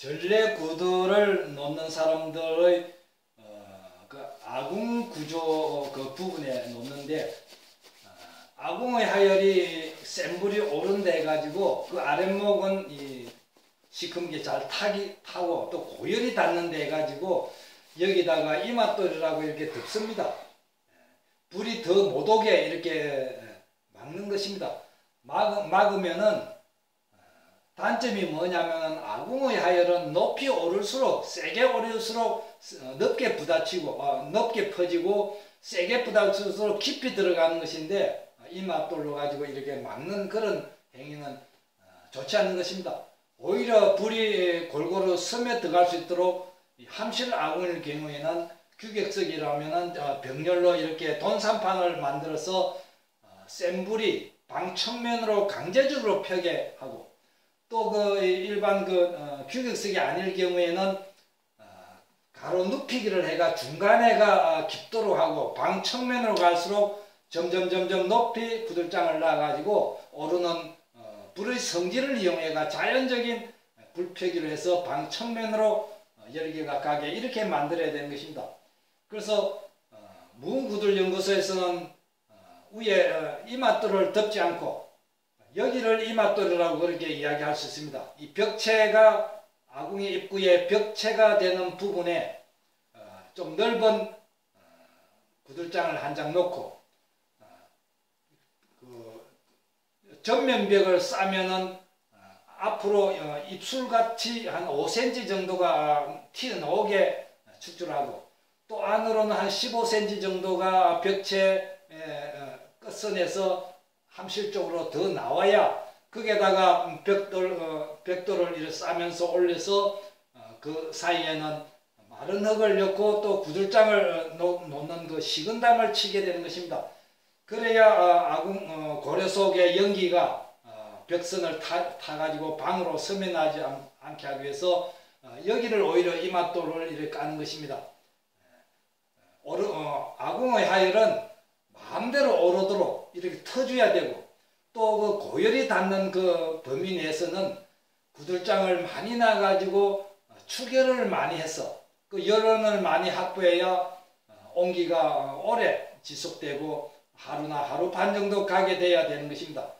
전래 구두를 놓는 사람들의 어, 그 아궁 구조 그 부분에 놓는데 어, 아궁의 하열이 센 불이 오른데 가지고 그 아랫목은 이 시큼게 잘 타기 타고 또 고열이 닿는 데 가지고 여기다가 이맛돌이라고 이렇게 덮습니다. 불이 더 못 오게 이렇게 막는 것입니다. 막, 막으면은 단점이 뭐냐면 아궁의 하열은 높이 오를수록 세게 오를수록 넓게 부딪히고 어, 넓게 퍼지고 세게 부딪힐수록 깊이 들어가는 것인데 이 맛돌로 가지고 이렇게 막는 그런 행위는 어, 좋지 않은 것입니다. 오히려 불이 골고루 섬에 들어갈 수 있도록 함실 아궁일 경우에는 규격석이라면 어, 병렬로 이렇게 돈산판을 만들어서 센 불이 방청면으로 강제적으로 펴게 하고 또 그 일반 그 어, 규격석이 아닐 경우에는 어, 가로 눕히기를 해가 중간에가 어, 깊도록 하고 방 측면으로 갈수록 점점 점점 높이 구들장을 놔가지고 오르는 어, 불의 성질을 이용해가 자연적인 불펴기를 해서 방 측면으로 어, 열기가 가게 이렇게 만들어야 되는 것입니다. 그래서 어, 무구들 연구소에서는 어, 위에 이맛돌을 덮지 않고 여기를 이맛돌이라고 그렇게 이야기할 수 있습니다. 이 벽체가 아궁이 입구에 벽체가 되는 부분에 어, 좀 넓은 어, 구들장을 한 장 놓고 어, 그 전면벽을 싸면은 앞으로 입술같이 한 5cm 정도가 튀어나오게 축출하고 또 안으로는 한 15cm 정도가 벽체 끝선에서 함실 쪽으로 더 나와야 거기에다가 벽돌, 어, 벽돌을 이렇게 싸면서 올려서 어, 그 사이에는 마른 흙을 넣고 또 구들장을 놓, 놓는 그 식은담을 치게 되는 것입니다. 그래야 어, 아궁 어, 고려 속의 연기가 어, 벽선을 타, 타가지고 방으로 스며나지 않, 게 하기 위해서 어, 여기를 오히려 이맛돌을 이렇게 까는 것입니다. 오르, 아궁의 하열은 마음대로 이렇게 터줘야 되고 또 그 고열이 닿는 그 범위 내에서는 구들장을 많이 나가지고 추결을 많이 해서 그 여론을 많이 확보해야 온기가 오래 지속되고 하루나 하루 반 정도 가게 돼야 되는 것입니다.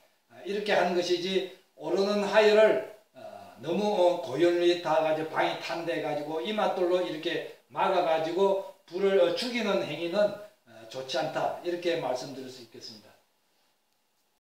이렇게 하는 것이지 오르는 하열을 어, 너무 어, 고열이 닿아가지고 방이 탄데 가지고 이맛돌로 이렇게 막아가지고 불을 죽이는 행위는 좋지 않다 이렇게 말씀드릴 수 있겠습니다.